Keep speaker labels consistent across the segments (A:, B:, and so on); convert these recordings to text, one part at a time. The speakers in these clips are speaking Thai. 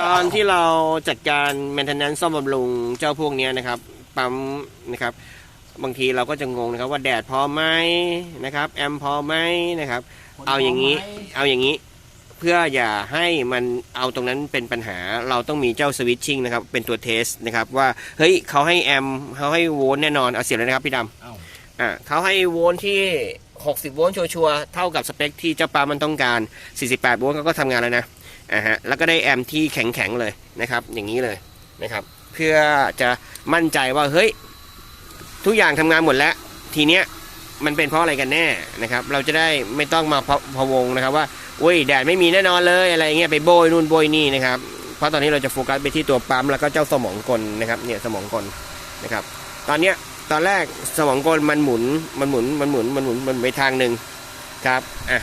A: ตอนที่เราจัดการ maintenance ซ่อมบำรุงเจ้าพวกเนี้ยนะครับ ปั๊มนะครับ บางทีเราก็จะงงนะครับว่าแดดพอไหมนะครับ แอมพอไหมนะครับ เอาอย่างนี้ เอาอย่างนี้ เพื่ออย่าให้มันเอาตรงนั้นเป็นปัญหา เราต้องมีเจ้าสวิตชิ่งนะครับ เป็นตัวเทสนะครับ ว่า เฮ้ยเขาให้แอมเขาให้โวลต์แน่นอน เอาเสียบเลยนะครับพี่ดำ
B: เอ้า
A: อ่าเขาให้โวลต์ที่ 60 โวลต์ชัวร์ๆเท่ากับสเปคที่เจ้าปามันต้องการ 48 โวลต์เขาก็ทำงานแล้วนะ อ่าฮะแล้วก็ได้แอมที่แข็งๆเลยนะครับ อย่างนี้เลยนะครับ เพื่อจะมั่นใจว่าเฮ้ยทุกอย่างทำงานหมดแล้ว ทีเนี้ยมันเป็นเพราะอะไรกันแน่นะครับ เราจะได้ไม่ต้องมาพะพะวงนะครับว่าอุ้ยแดดไม่มีแน่นอนเลยอะไรเงี้ยไปโบยนู่นโบยนี่นะครับเพราะตอนนี้เราจะโฟกัสไปที่ตัวปั๊มแล้วก็เจ้าสมองกลนะครับเนี่ยสมองกลนะครับ ตอนเนี้ยตอนแรกสมองกลมันหมุนมันหมุนมันหมุนมันหมุนมันไปทางหนึ่งครับอะ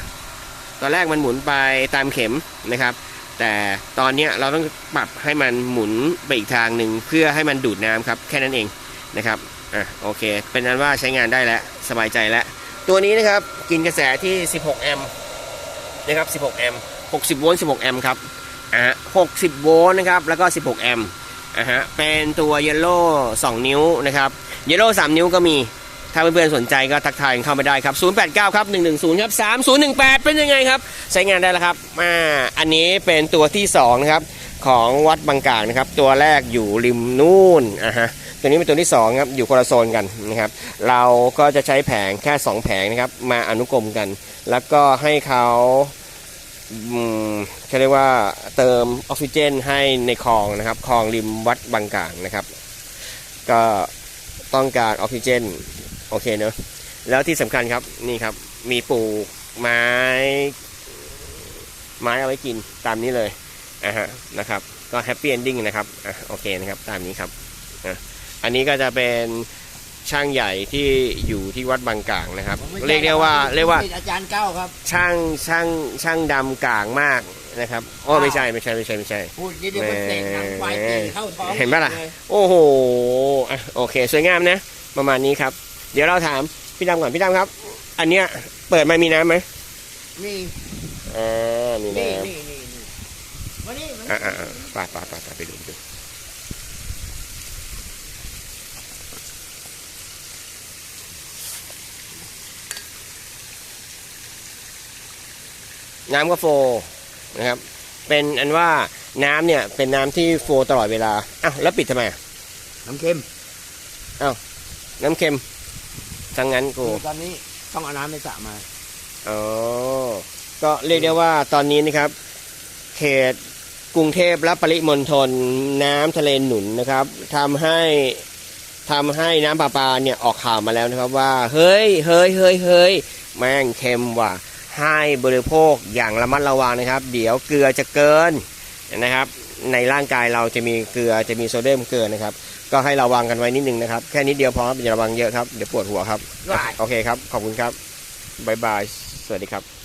A: ตอนแรกมันหมุนไปตามเข็มนะครับ แต่ตอนนี้เราต้องปรับให้มันหมุนไปอีกทางหนึ่งเพื่อให้มันดูดน้ำครับแค่นั้นเองนะครับอะโอเค เป็นนั้นว่าใช้งานได้แล้วสบายใจแล้ว ตัวนี้นะครับกินกระแสที่ 16 แอมป์นะครับ 16 แอมป์ 60 โวลต์ 16 แอมป์ครับอะ60 โวลต์นะครับแล้วก็ 16 แอมป์อะฮะเป็นตัวเยลโล่2นิ้วนะครับเยลโล่3นิ้วก็มี ถ้าเพื่อนๆสนใจก็ทักทายเข้ามาได้ครับ 089 ครับ 110 ครับ 3018 เป็นยังไงครับ ใช้งานได้แล้วครับอ่าอันนี้เป็นตัวที่2นะครับของวัดบางกลางนะครับ ตัวแรกอยู่ริมนู่นอะฮะตัวนี้เป็นตัวที่2ครับอยู่คนละโซนกันนะครับ เราก็จะใช้แผงแค่ 2 แผงนะครับ มาอนุกรมกัน แล้วก็ให้เขาอืมเขาเรียกว่าเติมออกซิเจนให้ในคลองนะครับคลองริมวัดบางกลางนะครับ ก็ต้องการออกซิเจน อเคเนอะแล้วที่สำคัญครับนี่ครับ มีปลูกไม้ ไม้เอาไว้กินตามนี้เลยอะฮะนะครับ ก็แฮปปี้เอนดิ้งนะครับอะโอเคนะครับตามนี้ครับอะอันนี้ก็จะเป็นช่างใหญ่ที่อยู่ที่วัดบางกลางนะครับ
B: ผมไม่ใช่
A: เรียกได้ว่า
B: ครับ
A: เรียกว่า
B: ผมป็นอาจารย์เก้าครับ
A: ช่างช่างช่างดำกลางมากนะครับโอ้ไม่ใช่ไม่ใช่ไม่ใช่ไม่ใช่
B: พูดยี่เดียวมันเตะหนังควายตีเข้าท้อง
A: เห็นปะล่ะ
B: ย
A: โอ้โหอะโอเคสวยงามนะ ประมาณนี้ครับ เดี๋ยวเราถามพี่ดำก่อนพี่ดำครับ อันเนี้ยเปิดมามีน้ำไหม
B: นี่
A: อ่ามี
B: นี่
A: น้ำ
B: นี่นี่นี่มานี่มา
A: อ่า
B: นี่
A: อ่าอ่าไปไปไปไปไปดูดูน้ำก็โฟร์นะครับ เป็นอันว่าน้ำเนี่ยเป็นน้ำที่โฟร์ตลอดเวลาอ้าวแล้วปิดทำไมอะ
B: น้ำเค็ม
A: น้ำเค็ม ทั้งนั้นกู
B: ตอนนี้ต้องเอาน้ำในสระมา
A: อ๋อ ก็เรียกได้ว่าตอนนี้นะครับ เขตกรุงเทพและปริมณฑลน้ำทะเลหนุนนะครับทำให้ทำให้น้ำประปาเนี่ยออกข่าวมาแล้วนะครับว่า เฮ้ยเฮ้ยเฮ้ยเฮ้ยแม่งเค็มว่ะให้บริโภคอย่างระมัดระวังนะครับ เดี๋ยวเกลือจะเกินนะครับ ในร่างกายเราจะมีเกลือจะมีโซเดียมเกินนะครับ ก็ให้ระวังกันไว้นิดนึงนะครับ แค่นิดเดียวพอครับอย่าระวังเยอะครับ เดี๋ยวปวดหัวครับ
B: ได้
A: โอเคครับ ขอบคุณครับ บ๊ายบาย สวัสดีครับ